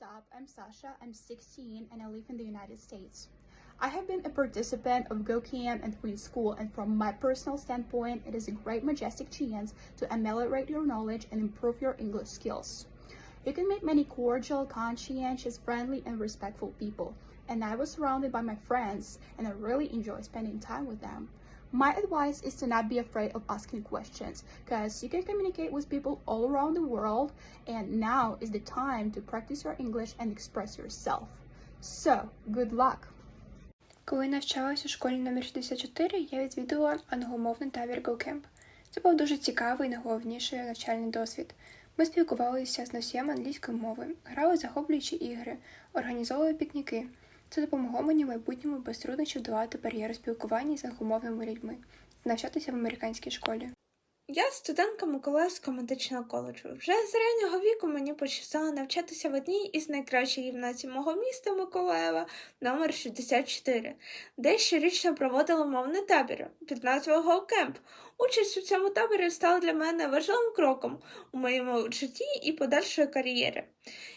What's up? I'm Sasha. I'm 16 and I live in the United States. I have been a participant of Go Camp and Queen School, and from my personal standpoint, it is a great, majestic chance to ameliorate your knowledge and improve your English skills. You can meet many cordial, conscientious, friendly, and respectful people, and I was surrounded by my friends, and I really enjoy spending time with them My advice is to not be afraid of asking questions because you can communicate with people all around the world, and now is the time to practice your English and express yourself. So, good luck! Коли навчалась у школі номер 64, я відвідувала англомовний табір GoCamp. Це був дуже цікавий і найголовніший навчальний досвід. Ми спілкувалися з носієм англійської мови, грали захоплюючі ігри, організовували пікніки. Це допомогло мені в майбутньому без труднощів долати бар'єру спілкування з англомовними людьми, навчатися в американській школі. Я студентка Миколаївського медичного коледжу. Вже з раннього віку мені пощастило навчатися в одній із найкращих гімназій мого міста Миколаєва, номер 64, де щорічно проводили мовний табір під назвою GoCamp. Участь у цьому таборі стала для мене важливим кроком у моєму житті і подальшої кар'єри.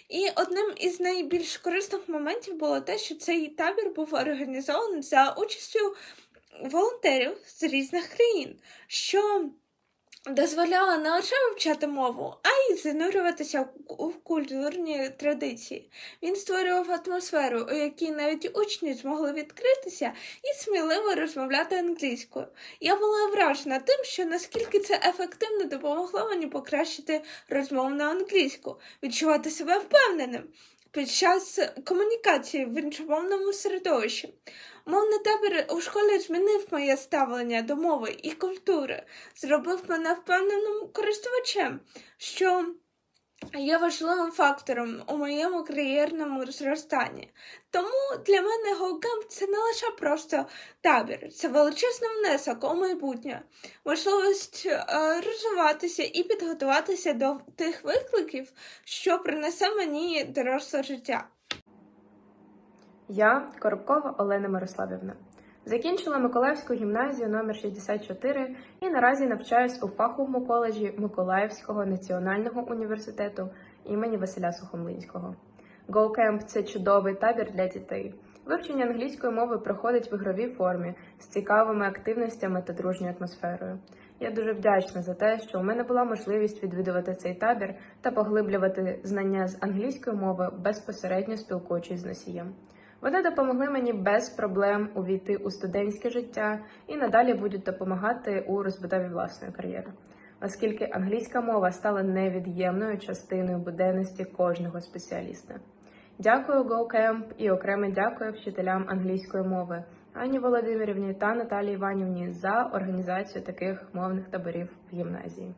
І одним із найбільш корисних моментів було те, що цей табір був організований за участю волонтерів з різних країн, що дозволяла не лише вивчати мову, а й занурюватися у культурні традиції. Він створював атмосферу, у якій навіть учні змогли відкритися і сміливо розмовляти англійською. Я була вражена тим, що наскільки це ефективно допомогло мені покращити розмовну англійську, відчувати себе впевненим. Під час комунікації в іншомовному середовищі. Мовний табір у школі змінив моє ставлення до мови і культури, зробив мене впевненим користувачем, що є важливим фактором у моєму кар'єрному зростанні. Тому для мене GoCamp – це не лише просто табір, це величезний внесок у майбутнє, можливість е, розвиватися і підготуватися до тих викликів, що принесе мені доросле життя. Я Коробкова Олена Мирославівна. Закінчила Миколаївську гімназію номер 64 і наразі навчаюсь у фаховому коледжі Миколаївського національного університету імені Василя Сухомлинського. GoCamp – це чудовий табір для дітей. Вивчення англійської мови проходить в ігровій формі з цікавими активностями та дружньою атмосферою. Я дуже вдячна за те, що у мене була можливість відвідувати цей табір та поглиблювати знання з англійської мови безпосередньо спілкуючись з носієм. Вони допомогли мені без проблем увійти у студентське життя і надалі будуть допомагати у розбудові власної кар'єри, оскільки англійська мова стала невід'ємною частиною буденності кожного спеціаліста. Дякую GoCamp і окреме дякую вчителям англійської мови Ані Володимирівні та Наталії Іванівні за організацію таких мовних таборів в гімназії.